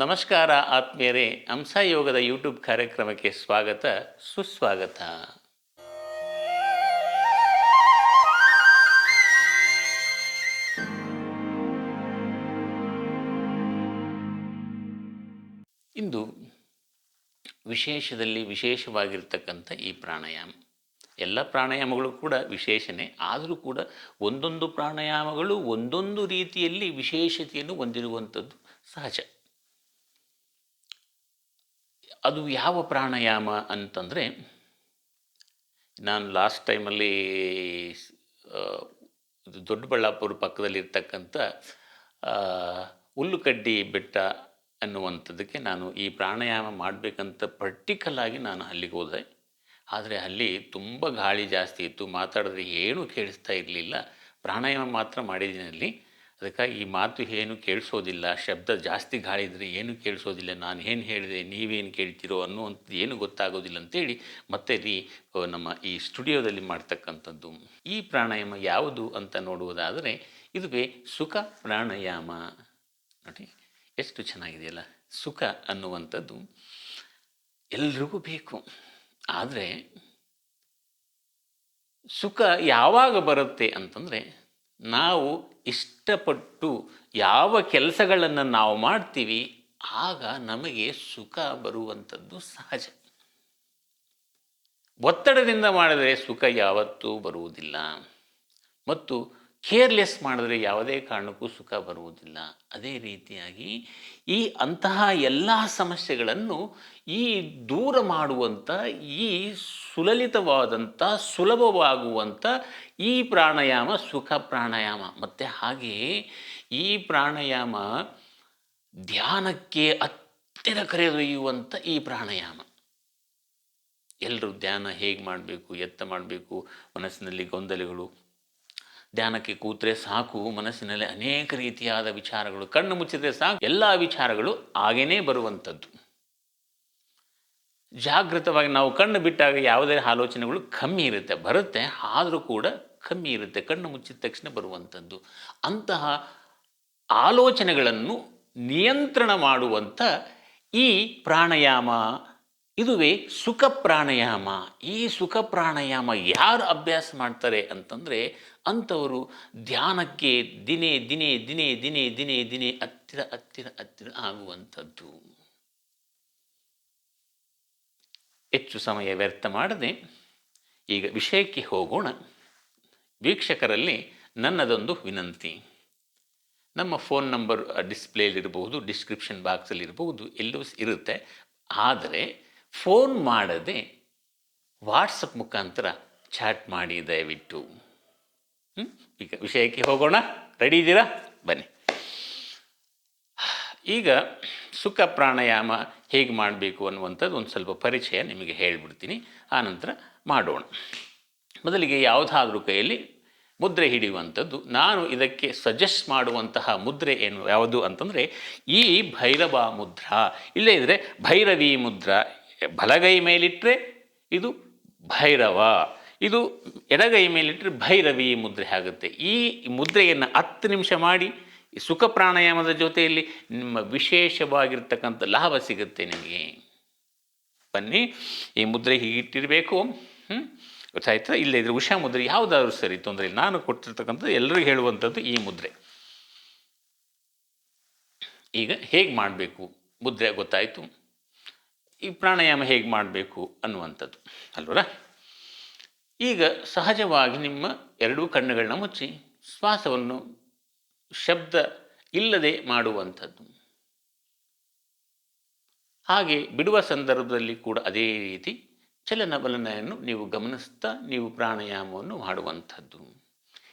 ನಮಸ್ಕಾರ ಆತ್ಮೀಯರೇ ಯೋಗದ ಯೂಟ್ಯೂಬ್ ಕಾರ್ಯಕ್ರಮಕ್ಕೆ ಸ್ವಾಗತ, ಸುಸ್ವಾಗತ. ಇಂದು ವಿಶೇಷದಲ್ಲಿ ವಿಶೇಷವಾಗಿರ್ತಕ್ಕಂಥ ಈ ಪ್ರಾಣಾಯಾಮ. ಎಲ್ಲ ಪ್ರಾಣಾಯಾಮಗಳು ಕೂಡ ವಿಶೇಷನೇ, ಆದರೂ ಕೂಡ ಒಂದೊಂದು ಪ್ರಾಣಾಯಾಮಗಳು ಒಂದೊಂದು ರೀತಿಯಲ್ಲಿ ವಿಶೇಷತೆಯನ್ನು ಹೊಂದಿರುವಂಥದ್ದು ಸಹಜ. ಅದು ಯಾವ ಪ್ರಾಣಾಯಾಮ ಅಂತಂದರೆ, ನಾನು ಲಾಸ್ಟ್ ಟೈಮಲ್ಲಿ ದೊಡ್ಡಬಳ್ಳಾಪುರ ಪಕ್ಕದಲ್ಲಿರ್ತಕ್ಕಂಥ ಹುಲ್ಲುಕಡ್ಡಿ ಬೆಟ್ಟ ಅನ್ನುವಂಥದ್ದಕ್ಕೆ ನಾನು ಈ ಪ್ರಾಣಾಯಾಮ ಮಾಡಬೇಕಂತ ಪರ್ಟಿಕಲಾಗಿ ನಾನು ಅಲ್ಲಿಗೆ ಹೋದೆ. ಆದರೆ ಅಲ್ಲಿ ತುಂಬ ಗಾಳಿ ಜಾಸ್ತಿ ಇತ್ತು ಮಾತಾಡಿದ್ರೆ ಏನೂ ಕೇಳಿಸ್ತಾ ಇರಲಿಲ್ಲ. ಪ್ರಾಣಾಯಾಮ ಮಾತ್ರ ಮಾಡಿದ್ದೀನಿ ಅಲ್ಲಿ. ಅದಕ್ಕಾಗಿ ಈ ಮಾತು ಏನು ಕೇಳಿಸೋದಿಲ್ಲ, ಶಬ್ದ ಜಾಸ್ತಿ ಗಾಳಿ ಇದ್ದರೆ ಏನು ಕೇಳಿಸೋದಿಲ್ಲ, ನಾನು ಏನು ಹೇಳಿದೆ, ನೀವೇನು ಕೇಳ್ತೀರೋ ಅನ್ನುವಂಥದ್ದು ಏನು ಗೊತ್ತಾಗೋದಿಲ್ಲ ಅಂತೇಳಿ ಮತ್ತೆ ರೀ ನಮ್ಮ ಈ ಸ್ಟುಡಿಯೋದಲ್ಲಿ ಮಾಡ್ತಕ್ಕಂಥದ್ದು. ಈ ಪ್ರಾಣಾಯಾಮ ಯಾವುದು ಅಂತ ನೋಡುವುದಾದರೆ, ಇದುವೇ ಸುಖ ಪ್ರಾಣಾಯಾಮ. ನೋಡಿ, ಎಷ್ಟು ಚೆನ್ನಾಗಿದೆಯಲ್ಲ, ಸುಖ ಅನ್ನುವಂಥದ್ದು. ಎಲ್ರಿಗೂ ಬೇಕು. ಆದರೆ, ಸುಖ ಯಾವಾಗ ಬರುತ್ತೆ ಅಂತಂದರೆ ನಾವು ಇಷ್ಟಪಟ್ಟು ಯಾವ ಕೆಲಸಗಳನ್ನು ನಾವು ಮಾಡ್ತೀವಿ, ಆಗ ನಮಗೆ ಸುಖ ಬರುವಂಥದ್ದು ಸಹಜ. ಒತ್ತಡದಿಂದ ಮಾಡಿದರೆ ಸುಖ ಯಾವತ್ತೂ ಬರುವುದಿಲ್ಲ. ಮತ್ತು ಕೇರ್ಲೆಸ್ ಮಾಡಿದ್ರೆ ಯಾವುದೇ ಕಾರಣಕ್ಕೂ ಸುಖ ಬರುವುದಿಲ್ಲ. ಅದೇ ರೀತಿಯಾಗಿ ಈ ಅಂತಹ ಎಲ್ಲ ಸಮಸ್ಯೆಗಳನ್ನು ಈ ದೂರ ಮಾಡುವಂಥ, ಈ ಸುಲಲಿತವಾದಂಥ, ಸುಲಭವಾಗುವಂಥ ಈ ಪ್ರಾಣಾಯಾಮ ಸುಖ ಪ್ರಾಣಾಯಾಮ. ಮತ್ತು ಹಾಗೆಯೇ ಈ ಪ್ರಾಣಾಯಾಮ ಧ್ಯಾನಕ್ಕೆ ಹತ್ತಿರ ಕರೆದೊಯ್ಯುವಂಥ ಈ ಪ್ರಾಣಾಯಾಮ. ಎಲ್ಲರೂ ಧ್ಯಾನ ಹೇಗೆ ಮಾಡಬೇಕು, ಎತ್ತ ಮಾಡಬೇಕು, ಮನಸ್ಸಿನಲ್ಲಿ ಗೊಂದಲಗಳು. ಧ್ಯಾನಕ್ಕೆ ಕೂತ್ರೆ ಸಾಕು, ಮನಸ್ಸಿನಲ್ಲಿ ಅನೇಕ ರೀತಿಯಾದ ವಿಚಾರಗಳು, ಕಣ್ಣು ಮುಚ್ಚಿದ್ರೆ ಸಾಕು, ಎಲ್ಲ ವಿಚಾರಗಳು ಹಾಗೇನೇ ಬರುವಂಥದ್ದು. ಜಾಗೃತವಾಗಿ ನಾವು ಕಣ್ಣು ಬಿಟ್ಟಾಗ ಯಾವುದೇ ಆಲೋಚನೆಗಳು ಕಮ್ಮಿ ಇರುತ್ತೆ, ಬರುತ್ತೆ, ಆದರೂ ಕೂಡ ಕಮ್ಮಿ ಇರುತ್ತೆ, ಕಣ್ಣು ಮುಚ್ಚಿದ ತಕ್ಷಣ ಬರುವಂಥದ್ದು. ಅಂತಹ ಆಲೋಚನೆಗಳನ್ನು ನಿಯಂತ್ರಣ ಮಾಡುವಂಥ ಈ ಪ್ರಾಣಾಯಾಮ, ಇದುವೇ ಸುಖ ಪ್ರಾಣಾಯಾಮ. ಈ ಸುಖ ಪ್ರಾಣಾಯಾಮ ಯಾರು ಅಭ್ಯಾಸ ಮಾಡ್ತಾರೆ ಅಂತಂದರೆ ಅಂಥವರು ಧ್ಯಾನಕ್ಕೆ ದಿನೇ ದಿನೇ ದಿನೇ ದಿನೇ ದಿನೇ ದಿನೇ ಹತ್ತಿರ ಹತ್ತಿರ ಹತ್ತಿರ ಆಗುವಂಥದ್ದು. ಹೆಚ್ಚು ಸಮಯ ವ್ಯರ್ಥ ಮಾಡದೆ ಈಗ ವಿಷಯಕ್ಕೆ ಹೋಗೋಣ. ವೀಕ್ಷಕರಲ್ಲಿ ನನ್ನದೊಂದು ವಿನಂತಿ. ನಮ್ಮ ಫೋನ್ ನಂಬರ್ ಡಿಸ್ಪ್ಲೇಲಿರಬಹುದು, ಡಿಸ್ಕ್ರಿಪ್ಷನ್ ಬಾಕ್ಸಲ್ಲಿ ಇರಬಹುದು ಎಲ್ಲೂ ಇರುತ್ತೆ. ಆದರೆ ಫೋನ್ ಮಾಡದೆ ವಾಟ್ಸಪ್ ಮುಖಾಂತರ ಚಾಟ್ ಮಾಡಿ ದಯವಿಟ್ಟು? ಈಗ ವಿಷಯಕ್ಕೆ ಹೋಗೋಣ. ರೆಡಿ ಇದ್ದೀರಾ ಬನ್ನಿ. ಈಗ ಸುಖ ಪ್ರಾಣಾಯಾಮ ಹೇಗೆ ಮಾಡಬೇಕು ಅನ್ನುವಂಥದ್ದು ಒಂದು ಸ್ವಲ್ಪ ಪರಿಚಯ ನಿಮಗೆ ಹೇಳಿಬಿಡ್ತೀನಿ. ಆನಂತರ ಮಾಡೋಣ. ಮೊದಲಿಗೆ ಯಾವುದಾದ್ರೂ ಕೈಯಲ್ಲಿ ಮುದ್ರೆ ಹಿಡಿಯುವಂಥದ್ದು. ನಾನು ಇದಕ್ಕೆ ಸಜೆಸ್ಟ್ ಮಾಡುವಂತಹ ಮುದ್ರೆ ಏನು, ಯಾವುದು ಅಂತಂದರೆ ಈ ಭೈರವ ಮುದ್ರಾ. ಇಲ್ಲೇ ಇದ್ದರೆ ಭೈರವಿ ಮುದ್ರಾ. ಬಲಗೈ ಮೇಲಿಟ್ಟರೆ ಇದು ಭೈರವ. ಇದು ಎಡಗೈ ಮೇಲಿಟ್ಟರೆ ಭೈರವಿ ಮುದ್ರೆ ಆಗುತ್ತೆ. ಈ ಮುದ್ರೆಯನ್ನು ಹತ್ತು ನಿಮಿಷ ಮಾಡಿ ಈ ಸುಖ ಪ್ರಾಣಾಯಾಮದ ಜೊತೆಯಲ್ಲಿ ನಿಮ್ಮ ವಿಶೇಷವಾಗಿರ್ತಕ್ಕಂಥ ಲಾಭ ಸಿಗುತ್ತೆ ನಿಮಗೆ. ಬನ್ನಿ, ಈ ಮುದ್ರೆ ಹೀಗಿಟ್ಟಿರಬೇಕು ಹ್ಞೂ ಗೊತ್ತಾಯ್ತಾ? ಇಲ್ಲೇ ಇದ್ರೆ ಉಷಾ ಮುದ್ರೆ ಯಾವುದಾದ್ರೂ ಸರಿ, ತೊಂದರೆ ಇಲ್ಲ. ನಾನು ಕೊಟ್ಟಿರ್ತಕ್ಕಂಥದ್ದು ಎಲ್ಲರಿಗೂ ಹೇಳುವಂಥದ್ದು ಈ ಮುದ್ರೆ. ಈಗ ಹೇಗೆ ಮಾಡಬೇಕು? ಮುದ್ರೆ ಗೊತ್ತಾಯಿತು. ಈ ಪ್ರಾಣಾಯಾಮ ಹೇಗೆ ಮಾಡಬೇಕು ಅನ್ನುವಂಥದ್ದು. ಅಲ್ವರ? ಈಗ ಸಹಜವಾಗಿ ನಿಮ್ಮ ಎರಡೂ ಕಣ್ಣುಗಳನ್ನ ಮುಚ್ಚಿ, ಶ್ವಾಸವನ್ನು ಶಬ್ದ ಇಲ್ಲದೆ ಮಾಡುವಂಥದ್ದು. ಹಾಗೆ ಬಿಡುವ ಸಂದರ್ಭದಲ್ಲಿ ಕೂಡ ಅದೇ ರೀತಿ ಚಲನವಲನೆಯನ್ನು ನೀವು ಗಮನಿಸ್ತಾ ನೀವು ಪ್ರಾಣಾಯಾಮವನ್ನು ಮಾಡುವಂಥದ್ದು.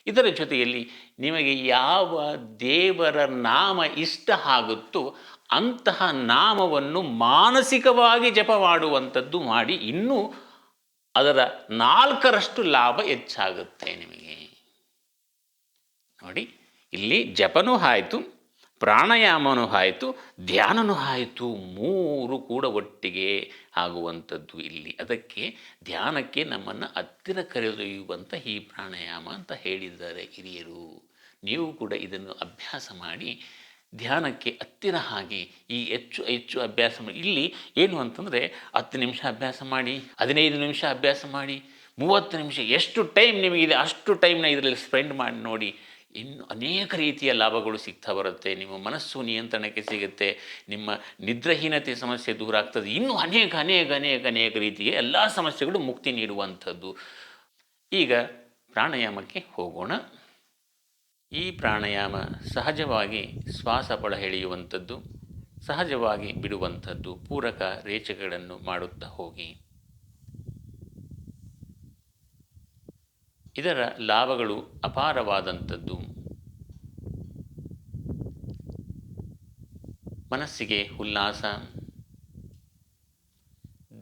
ಇದರ ಜೊತೆಯಲ್ಲಿ ನಿಮಗೆ ಯಾವ ದೇವರ ನಾಮ ಇಷ್ಟ ಆಗುತ್ತೋ ಅಂತಹ ನಾಮವನ್ನು ಮಾನಸಿಕವಾಗಿ ಜಪ ಮಾಡುವಂಥದ್ದು ಮಾಡಿ ಇನ್ನೂ ಅದರ ನಾಲ್ಕರಷ್ಟು ಲಾಭ ಹೆಚ್ಚಾಗುತ್ತೆ ನಿಮಗೆ. ನೋಡಿ. ಇಲ್ಲಿ ಜಪನೂ ಆಯಿತು, ಪ್ರಾಣಾಯಾಮನೂ ಆಯಿತು, ಧ್ಯಾನನೂ ಆಯಿತು. ಮೂರು ಕೂಡ ಒಟ್ಟಿಗೆ ಆಗುವಂಥದ್ದು ಇಲ್ಲಿ. ಅದಕ್ಕೆ ಧ್ಯಾನಕ್ಕೆ ನಮ್ಮನ್ನು ಹತ್ತಿರ ಕರೆದೊಯ್ಯುವಂಥ ಈ ಪ್ರಾಣಾಯಾಮ ಅಂತ ಹೇಳಿದ್ದಾರೆ ಹಿರಿಯರು. ನೀವು ಕೂಡ ಇದನ್ನು ಅಭ್ಯಾಸ ಮಾಡಿ ಧ್ಯಾನಕ್ಕೆ ಹತ್ತಿರ ಹಾಗೆ ಈ ಹೆಚ್ಚು ಹೆಚ್ಚು ಅಭ್ಯಾಸ ಮಾಡಿ. ಇಲ್ಲಿ ಏನು ಅಂತಂದರೆ ಹತ್ತು ನಿಮಿಷ ಅಭ್ಯಾಸ ಮಾಡಿ, ಹದಿನೈದು ನಿಮಿಷ ಅಭ್ಯಾಸ ಮಾಡಿ, ಮೂವತ್ತು ನಿಮಿಷ, ಎಷ್ಟು ಟೈಮ್ ನಿಮಗಿದೆ ಅಷ್ಟು ಟೈಮ್ನ ಇದರಲ್ಲಿ ಸ್ಪೆಂಡ್ ಮಾಡಿ ನೋಡಿ. ಇನ್ನು ಅನೇಕ ರೀತಿಯ ಲಾಭಗಳು ಸಿಗ್ತಾ ಬರುತ್ತೆ. ನಿಮ್ಮ ಮನಸ್ಸು ನಿಯಂತ್ರಣಕ್ಕೆ ಸಿಗುತ್ತೆ. ನಿಮ್ಮ ನಿದ್ರಹೀನತೆ ಸಮಸ್ಯೆ ದೂರ ಆಗ್ತದೆ. ಇನ್ನೂ ಅನೇಕ ಅನೇಕ ಅನೇಕ ಅನೇಕ ರೀತಿಯ ಎಲ್ಲ ಸಮಸ್ಯೆಗಳು ಮುಕ್ತಿ ನೀಡುವಂಥದ್ದು. ಈಗ ಪ್ರಾಣಾಯಾಮಕ್ಕೆ ಹೋಗೋಣ. ಈ ಪ್ರಾಣಾಯಾಮ ಸಹಜವಾಗಿ ಶ್ವಾಸ ಪಳ ಎಳೆಯುವಂಥದ್ದು, ಸಹಜವಾಗಿ ಬಿಡುವಂಥದ್ದು, ಪೂರಕ ರೇಚಕಗಳನ್ನು ಮಾಡುತ್ತಾ ಹೋಗಿ. ಇದರ ಲಾಭಗಳು ಅಪಾರವಾದಂಥದ್ದು. ಮನಸ್ಸಿಗೆ ಉಲ್ಲಾಸ.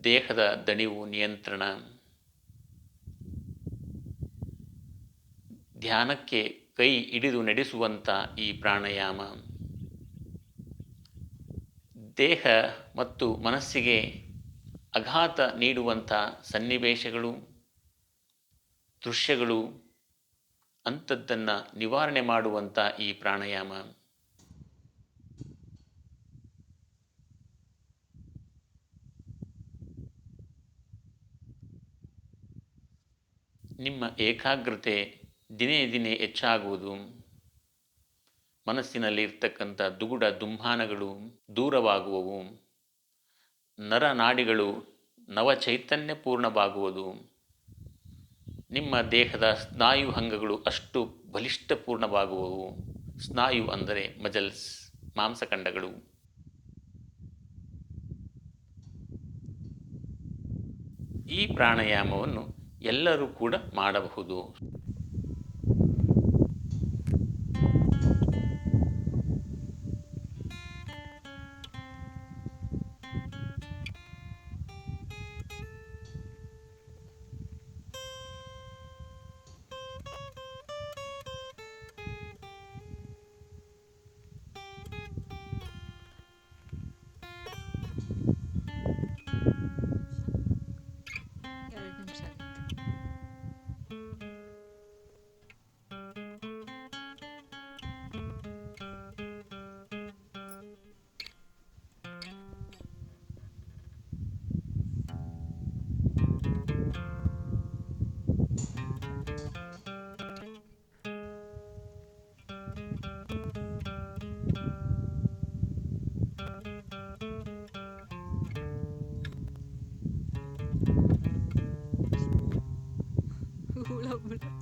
ದೇಹದ ದಣಿವು ನಿಯಂತ್ರಣ. ಧ್ಯಾನಕ್ಕೆ ಕೈ ಹಿಡಿದು ನಡೆಸುವಂಥ ಈ ಪ್ರಾಣಾಯಾಮ. ದೇಹ ಮತ್ತು ಮನಸ್ಸಿಗೆ ಅಘಾತ ನೀಡುವಂಥ ಸನ್ನಿವೇಶಗಳು. ದೃಶ್ಯಗಳು ಅಂಥದ್ದನ್ನು ನಿವಾರಣೆ ಮಾಡುವಂಥ ಈ ಪ್ರಾಣಾಯಾಮ. ನಿಮ್ಮ ಏಕಾಗ್ರತೆ ದಿನೇ ದಿನೇ ಹೆಚ್ಚಾಗುವುದು. ಮನಸ್ಸಿನಲ್ಲಿ ಇರ್ತಕ್ಕಂಥ ದುಗುಡ ದುಮ್ಮಾನಗಳು ದೂರವಾಗುವವು. ನರನಾಡಿಗಳು ನವ ಚೈತನ್ಯಪೂರ್ಣವಾಗುವುದು ನಿಮ್ಮ ದೇಹದ ಸ್ನಾಯು ಅಂಗಗಳು ಅಷ್ಟು ಬಲಿಷ್ಠಪೂರ್ಣವಾಗುವವು. ಸ್ನಾಯು ಅಂದರೆ ಮಜಲ್ಸ್, ಮಾಂಸಖಂಡಗಳು. ಈ ಪ್ರಾಣಾಯಾಮವನ್ನು ಎಲ್ಲರೂ ಕೂಡ ಮಾಡಬಹುದು. Hula-hula.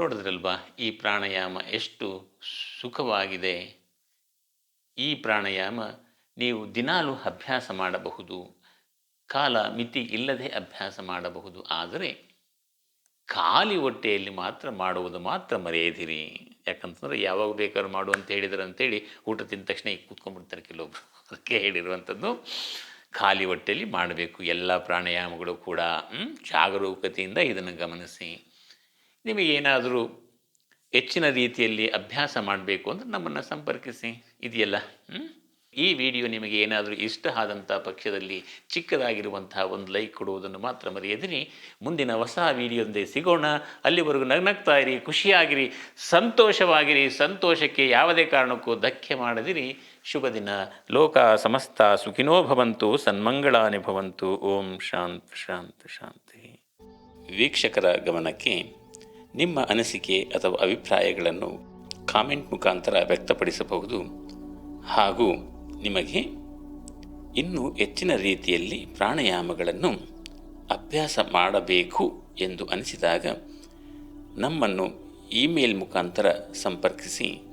ನೋಡಿದ್ರಲ್ವಾ, ಈ ಪ್ರಾಣಾಯಾಮ ಎಷ್ಟು ಸುಖವಾಗಿದೆ? ಈ ಪ್ರಾಣಾಯಾಮ ನೀವು ದಿನಾಲೂ ಅಭ್ಯಾಸ ಮಾಡಬಹುದು, ಕಾಲ ಮಿತಿ ಇಲ್ಲದೆ ಅಭ್ಯಾಸ ಮಾಡಬಹುದು, ಆದರೆ ಖಾಲಿ ಹೊಟ್ಟೆಯಲ್ಲಿ ಮಾತ್ರ ಮಾಡುವುದು ಮಾತ್ರ ಮರೆಯದಿರಿ. ಯಾಕಂತಂದರೆ ಯಾವಾಗ ಬೇಕಾದ್ರೂ ಮಾಡು ಅಂತ ಹೇಳಿದ್ರು ಅಂತೇಳಿ ಊಟ ತಿಂದ ತಕ್ಷಣ ಈಗ ಕೂತ್ಕೊಂಡ್ಬಿಡ್ತಾರೆ ಕೆಲವೊಬ್ರು. ಅದಕ್ಕೆ ಹೇಳಿರುವಂಥದ್ದು ಖಾಲಿ ಹೊಟ್ಟೆಯಲ್ಲಿ ಮಾಡಬೇಕು ಎಲ್ಲ ಪ್ರಾಣಾಯಾಮಗಳು ಕೂಡ? ಜಾಗರೂಕತೆಯಿಂದ ಇದನ್ನು ಗಮನಿಸಿ. ನಿಮಗೇನಾದರೂ ಹೆಚ್ಚಿನ ರೀತಿಯಲ್ಲಿ ಅಭ್ಯಾಸ ಮಾಡಬೇಕು ಅಂದರೆ ನಮ್ಮನ್ನು ಸಂಪರ್ಕಿಸಿ, ಇದೆಯಲ್ಲ? ಈ ವಿಡಿಯೋ ನಿಮಗೆ ಏನಾದರೂ ಇಷ್ಟ ಆದಂಥ ಪಕ್ಷದಲ್ಲಿ ಚಿಕ್ಕದಾಗಿರುವಂತಹ ಒಂದು ಲೈಕ್ ಕೊಡುವುದನ್ನು ಮಾತ್ರ ಮರೆಯದಿರಿ. ಮುಂದಿನ ಹೊಸ ವಿಡಿಯೋದೇ ಸಿಗೋಣ. ಅಲ್ಲಿವರೆಗೂ ನಗ್ನಗ್ತಾ ಇರಿ, ಖುಷಿಯಾಗಿರಿ, ಸಂತೋಷವಾಗಿರಿ. ಸಂತೋಷಕ್ಕೆ ಯಾವುದೇ ಕಾರಣಕ್ಕೂ ಧಕ್ಕೆ ಮಾಡದಿರಿ. ಶುಭ ದಿನ. ಲೋಕ ಸಮಸ್ತ ಸುಖಿನೋ ಭವಂತು, ಸನ್ಮಂಗಳಾನಿ ಭವಂತು. ಓಂ ಶಾಂತ್ ಶಾಂತ್, ಶಾಂತಿ. ವೀಕ್ಷಕರ ಗಮನಕ್ಕೆ ನಿಮ್ಮ ಅನಿಸಿಕೆ ಅಥವಾ ಅಭಿಪ್ರಾಯಗಳನ್ನು ಕಾಮೆಂಟ್ ಮುಖಾಂತರ ವ್ಯಕ್ತಪಡಿಸಬಹುದು. ಹಾಗೂ ನಿಮಗೆ ಇನ್ನೂ ಹೆಚ್ಚಿನ ರೀತಿಯಲ್ಲಿ ಪ್ರಾಣಾಯಾಮಗಳನ್ನು ಅಭ್ಯಾಸ ಮಾಡಬೇಕು ಎಂದು ಅನಿಸಿದಾಗ ನಮ್ಮನ್ನು ಇಮೇಲ್ ಮುಖಾಂತರ ಸಂಪರ್ಕಿಸಿ.